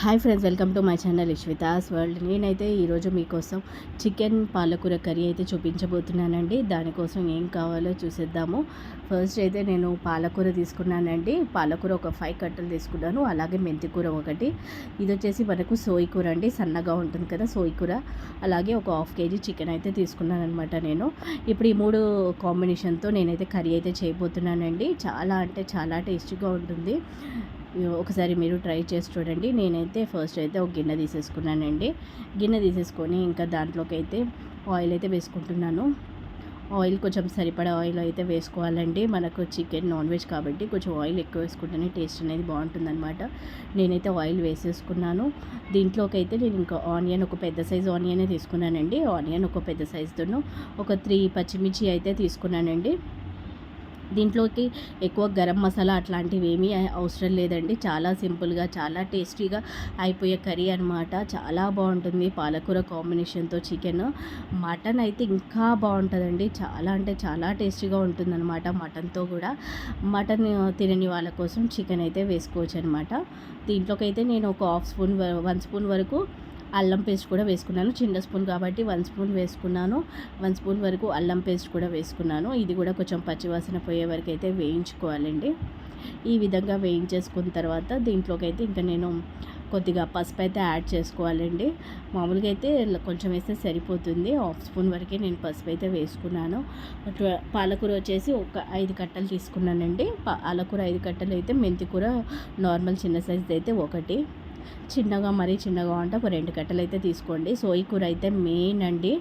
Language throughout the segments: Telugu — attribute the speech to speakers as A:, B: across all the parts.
A: Hi friends welcome to my channel Ishvita's world నేనైతే ఈరోజు మీకోసం చికెన్ పాలకూర కర్రీ అయితే చూపించబోతున్నానండి. దానికోసం ఏం కావాలో చూసేద్దాము. ఫస్ట్ అయితే నేను పాలకూర తీసుకున్నానండి. పాలకూర ఒక ఫైవ్ కట్టలు తీసుకున్నాను. అలాగే మెంతికూర ఒకటి. ఇది వచ్చేసి మనకు సోయి కూర అండి. సన్నగా ఉంటుంది కదా సోయి కూర. అలాగే ఒక హాఫ్ కేజీ చికెన్ అయితే తీసుకున్నాను అనమాట నేను. ఇప్పుడు ఈ మూడు కాంబినేషన్తో నేనైతే కర్రీ అయితే చేయబోతున్నానండి. చాలా అంటే చాలా టేస్టీగా ఉంటుంది. ఒకసారి మీరు ట్రై చేసి చూడండి. నేనైతే ఫస్ట్ అయితే ఒక గిన్నె తీసేసుకున్నానండి. గిన్నె తీసేసుకొని ఇంకా దాంట్లోకి అయితే ఆయిల్ అయితే వేసుకుంటున్నాను. ఆయిల్ కొంచెం సరిపడా ఆయిల్ అయితే వేసుకోవాలండి. మనకు చికెన్ నాన్ వెజ్ కాబట్టి కొంచెం ఆయిల్ ఎక్కువ వేసుకుంటేనే టేస్ట్ అనేది బాగుంటుందన్నమాట. నేనైతే ఆయిల్ వేసేసుకున్నాను. దీంట్లోకి అయితే నేను ఇంకా ఆనియన్ ఒక పెద్ద సైజు ఆనియనే తీసుకున్నానండి. ఆనియన్ ఒక పెద్ద సైజుతోనూ ఒక త్రీ పచ్చిమిర్చి అయితే తీసుకున్నానండి. దీంట్లోకి ఎక్కువ గరం మసాలా అట్లాంటివి ఏమీ అవసరం లేదండి. చాలా సింపుల్గా చాలా టేస్టీగా అయిపోయే కర్రీ అనమాట చాలా బాగుంటుంది పాలకూర కాంబినేషన్తో చికెన్. మటన్ అయితే ఇంకా బాగుంటుందండి. చాలా అంటే చాలా టేస్టీగా ఉంటుందన్నమాట మటన్తో కూడా. మటన్ తినని వాళ్ళ కోసం చికెన్ అయితే వేసుకోవచ్చు అనమాట దీంట్లోకి అయితే నేను ఒక హాఫ్ స్పూన్ వన్ స్పూన్ వరకు అల్లం పేస్ట్ కూడా వేసుకున్నాను. చిన్న స్పూన్ కాబట్టి వన్ స్పూన్ వేసుకున్నాను. వన్ స్పూన్ వరకు అల్లం పేస్ట్ కూడా వేసుకున్నాను. ఇది కూడా కొంచెం పచ్చివాసన పోయే వరకు అయితే వేయించుకోవాలండి. ఈ విధంగా వేయించేసుకున్న తర్వాత దీంట్లోకి అయితే ఇంకా నేను కొద్దిగా పసుపు అయితే యాడ్ చేసుకోవాలండి. మామూలుగా అయితే కొంచెం వేస్తే సరిపోతుంది. హాఫ్ స్పూన్ వరకే నేను పసుపు అయితే వేసుకున్నాను. పాలకూర వచ్చేసి ఒక ఐదు కట్టలు తీసుకున్నానండి. పాలకూర ఐదు కట్టలు అయితే మెంతికూర నార్మల్ చిన్న సైజ్ అయితే ఒకటి. చిన్నగా మరీ చిన్నగా ఉంటే ఒక రెండు కట్టలు అయితే తీసుకోండి. సోయి కూర అయితే మెయిన్ అండి.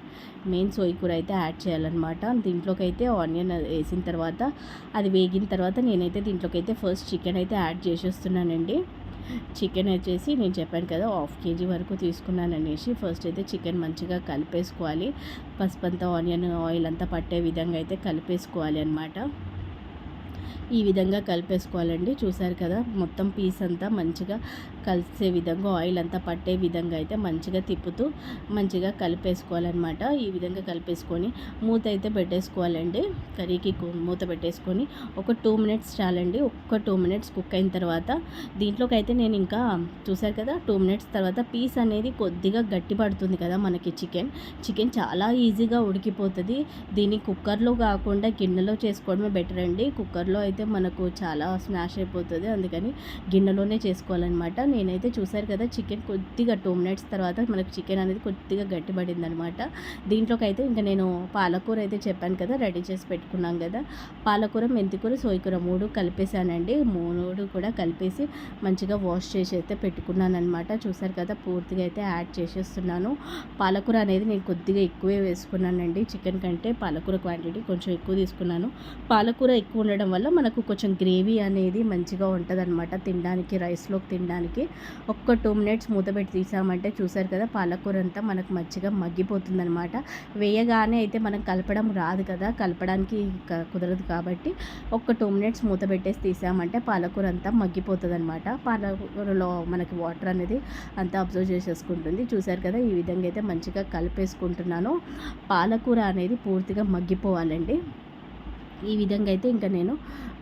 A: మెయిన్ సోయి కూర అయితే యాడ్ చేయాలన్నమాట. దీంట్లోకి అయితే ఆనియన్ వేసిన తర్వాత అది వేగిన తర్వాత నేనైతే దీంట్లోకి అయితే ఫస్ట్ చికెన్ అయితే యాడ్ చేసేస్తున్నానండి. చికెన్ వచ్చేసి నేను చెప్పాను కదా హాఫ్ కేజీ వరకు తీసుకున్నాను అనేసి ఫస్ట్ అయితే చికెన్ మంచిగా కలిపేసుకోవాలి. పసుపు అంతా ఆనియన్ ఆయిల్ అంతా పట్టే విధంగా అయితే కలిపేసుకోవాలి అనమాట ఈ విధంగా కలిపేసుకోవాలండి. చూసారు కదా మొత్తం పీస్ అంతా మంచిగా కలిసే విధంగా ఆయిల్ అంతా పట్టే విధంగా అయితే మంచిగా తిప్పుతూ మంచిగా కలిపేసుకోవాలన్నమాట. ఈ విధంగా కలిపేసుకొని మూత అయితే పెట్టేసుకోవాలండి. కర్రీకి మూత పెట్టేసుకొని ఒక టూ మినిట్స్ చాలండి. ఒక్క టూ మినిట్స్ కుక్ అయిన తర్వాత దీంట్లోకి అయితే నేను ఇంకా చూసారు కదా టూ మినిట్స్ తర్వాత పీస్ అనేది కొద్దిగా గట్టి పడుతుంది కదా మనకి చికెన్. చికెన్ చాలా ఈజీగా ఉడికిపోతుంది. దీన్ని కుక్కర్లో కాకుండా గిన్నెలో చేసుకోవడమే బెటర్ అండి. కుక్కర్లో అయితే మనకు చాలా స్మాష్ అయిపోతుంది. అందుకని గిన్నెలోనే చేసుకోవాలన్నమాట. నేనైతే చూశారు కదా చికెన్ కొద్దిగా టూ మినిట్స్ తర్వాత మనకు చికెన్ అనేది కొద్దిగా గట్టిపడింది అనమాట దీంట్లోకి అయితే ఇంకా నేను పాలకూర అయితే చెప్పాను కదా రెడీ చేసి పెట్టుకున్నాం కదా. పాలకూర మెంతికూర సోయకూర మూడు కలిపేసానండి మూడు కూడా కలిపేసి మంచిగా వాష్ చేసి అయితే పెట్టుకున్నాను అనమాట చూసారు కదా పూర్తిగా అయితే యాడ్ చేసేస్తున్నాను. పాలకూర అనేది నేను కొద్దిగా ఎక్కువే వేసుకున్నానండి. చికెన్ కంటే పాలకూర క్వాంటిటీ కొంచెం ఎక్కువ తీసుకున్నాను. పాలకూర ఎక్కువ ఉండడం వల్ల మనకు కొంచెం గ్రేవీ అనేది మంచిగా ఉంటుంది అనమాట తినడానికి రైస్లోకి తినడానికి. ఒక్క టూ మినిట్స్ మూత పెట్టి తీసామంటే చూసారు కదా పాలకూర అంతా మనకు మంచిగా మగ్గిపోతుంది అనమాట వేయగానే అయితే మనం కలపడం రాదు కదా కలపడానికి కుదరదు కాబట్టి ఒక్క టూ మినిట్స్ మూత పెట్టేసి తీసామంటే పాలకూర అంతా మగ్గిపోతుంది అనమాట పాలకూరలో మనకి వాటర్ అనేది అంతా అబ్జర్వ్ చేసేసుకుంటుంది. చూసారు కదా ఈ విధంగా అయితే మంచిగా కలిపేసుకుంటున్నాను. పాలకూర అనేది పూర్తిగా మగ్గిపోవాలండి. ఈ విధంగా అయితే ఇంకా నేను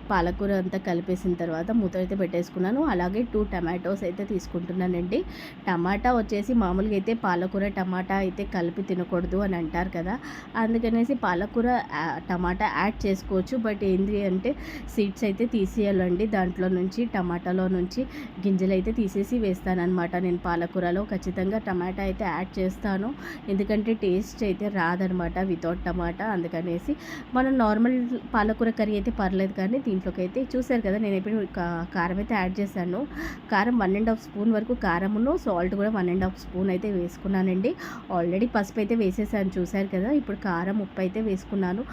A: పాలకూర అంతా కలిపేసిన తర్వాత మూత అయితే పెట్టేసుకున్నాను. అలాగే టూ టమాటోస్ అయితే తీసుకుంటున్నానండి. టమాటా వచ్చేసి మామూలుగా అయితే పాలకూర టమాటా అయితే కలిపి తినకూడదు అని అంటారు కదా. అందుకనేసి పాలకూర టమాటా యాడ్ చేసుకోవచ్చు. బట్ ఏంటి అంటే సీడ్స్ అయితే తీసేయాలండి. దాంట్లో నుంచి టమాటాలో నుంచి గింజలు అయితే తీసేసి వేస్తానమాట నేను పాలకూరలో. ఖచ్చితంగా టమాటా అయితే యాడ్ చేస్తాను. ఎందుకంటే టేస్ట్ అయితే రాదనమాట వితౌట్ టమాటా. అందుకనేసి మనం నార్మల్ పాలకూర కర్రీ అయితే పర్లేదు కానీ దీంట్లోకి అయితే చూశారు కదా నేను ఇప్పుడు కారం అయితే యాడ్ చేశాను. కారం వన్ అండ్ హాఫ్ స్పూన్ వరకు కారమును సాల్ట్ కూడా వన్ అండ్ హాఫ్ స్పూన్ అయితే వేసుకున్నానండి. ఆల్రెడీ పసుపు అయితే వేసేసాను చూశారు కదా ఇప్పుడు కారం ఉప్పు అయితే వేసుకున్నాను.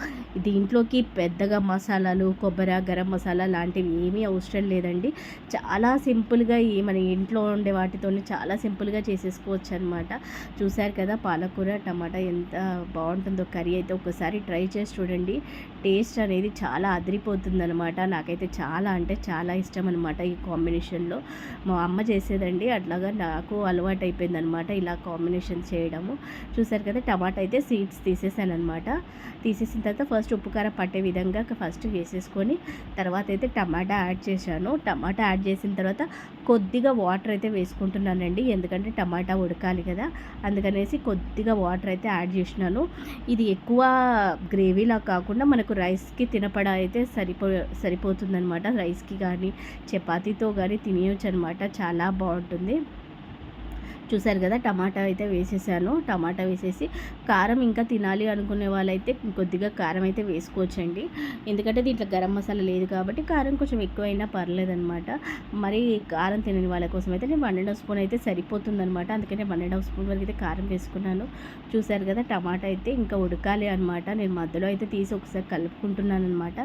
A: దీంట్లోకి పెద్దగా మసాలాలు కొబ్బరి గరం మసాలా లాంటివి ఏమీ అవసరం లేదండి. చాలా సింపుల్గా ఈ మన ఇంట్లో ఉండే వాటితోనే చాలా సింపుల్గా చేసేసుకోవచ్చు అనమాట చూశారు కదా పాలకూర టమాటా ఎంత బాగుంటుందో కర్రీ అయితే ఒకసారి ట్రై చేసి చూడండి. టేస్ట్ అనేది చాలా అదిరిపోతుందనమాట నాకైతే చాలా అంటే చాలా ఇష్టం అనమాట ఈ కాంబినేషన్లో. మా అమ్మ చేసేదండి. అట్లాగా నాకు అలవాటు అయిపోయిందనమాట ఇలా కాంబినేషన్ చేయడము. చూసారు కదా టమాటా అయితే సీడ్స్ తీసేసాను అనమాట తీసేసిన తర్వాత ఫస్ట్ ఉప్పు కారం పట్టే విధంగా ఫస్ట్ వేసేసుకొని తర్వాత అయితే టమాటా యాడ్ చేశాను. టమాటా యాడ్ చేసిన తర్వాత కొద్దిగా వాటర్ అయితే వేసుకుంటున్నానండి. ఎందుకంటే టమాటా ఉడకాలి కదా. అందుకనేసి కొద్దిగా వాటర్ అయితే యాడ్ చేసినాను. ఇది ఎక్కువ గ్రేవీలా కాకుండా మనకు రైస్కి తినపడ అయితే సరిపో సరిపోతుందనమాట రైస్కి కానీ చపాతీతో కానీ తినేయచ్చు అనమాట చాలా బాగుంటుంది చూసారు కదా టమాటా అయితే వేసేసాను. టమాటా వేసేసి కారం ఇంకా తినాలి అనుకునే వాళ్ళైతే కొద్దిగా కారం అయితే వేసుకోవచ్చండి. ఎందుకంటే దీంట్లో గరం మసాలా లేదు కాబట్టి కారం కొంచెం ఎక్కువైనా పర్లేదనమాట మరి కారం తినని వాళ్ళ కోసం అయితే నేను వన్ అండ్ హాఫ్ స్పూన్ అయితే సరిపోతుందనమాట అందుకనే వన్ అండ్ హాఫ్ స్పూన్ వరకు అయితే కారం వేసుకున్నాను. చూసారు కదా టమాటా అయితే ఇంకా ఉడకాలి అనమాట నేను మధ్యలో అయితే తీసి ఒకసారి కలుపుకుంటున్నాను అనమాట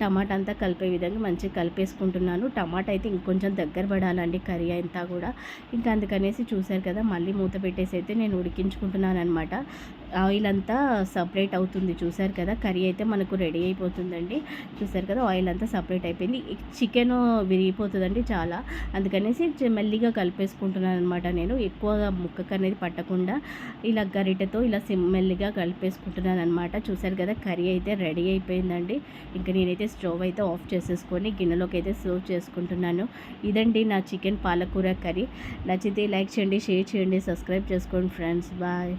A: టమాటా అంతా కలిపే విధంగా మంచిగా కలిపేసుకుంటున్నాను. టమాటా అయితే ఇంకొంచెం దగ్గర పడాలండి కర్రీ అంతా కూడా. ఇంకా అందుకనేసి చూసారు కదా మళ్ళీ మూత పెట్టేసి అయితే నేను ఉడికించుకుంటున్నాను అనమాట ఆయిల్ అంతా సపరేట్ అవుతుంది చూసారు కదా? కర్రీ అయితే మనకు రెడీ అయిపోతుందండి. చూసారు కదా? ఆయిల్ అంతా సపరేట్ అయిపోయింది. చికెన్ విరిగిపోతుందండి చాలా. అందుకనేసి మెల్లిగా కలిపేసుకుంటున్నాను అనమాట నేను. ఎక్కువగా ముక్కకు అనేది పట్టకుండా ఇలా గరిటెతో ఇలా మెల్లిగా కలిపేసుకుంటున్నాను అనమాట చూసారు కదా? కర్రీ అయితే రెడీ అయిపోయిందండి. ఇంకా నేనైతే స్టవ్ అయితే ఆఫ్ చేసేసుకొని గిన్నెలోకి అయితే సర్వ్ చేసుకుంటున్నాను. ఇదండి నా చికెన్ పాలకూర కర్రీ. నచ్చితే లైక్ చేయండి షేర్ చేయండి సబ్స్క్రైబ్ చేసుకోండి ఫ్రెండ్స్ బాయ్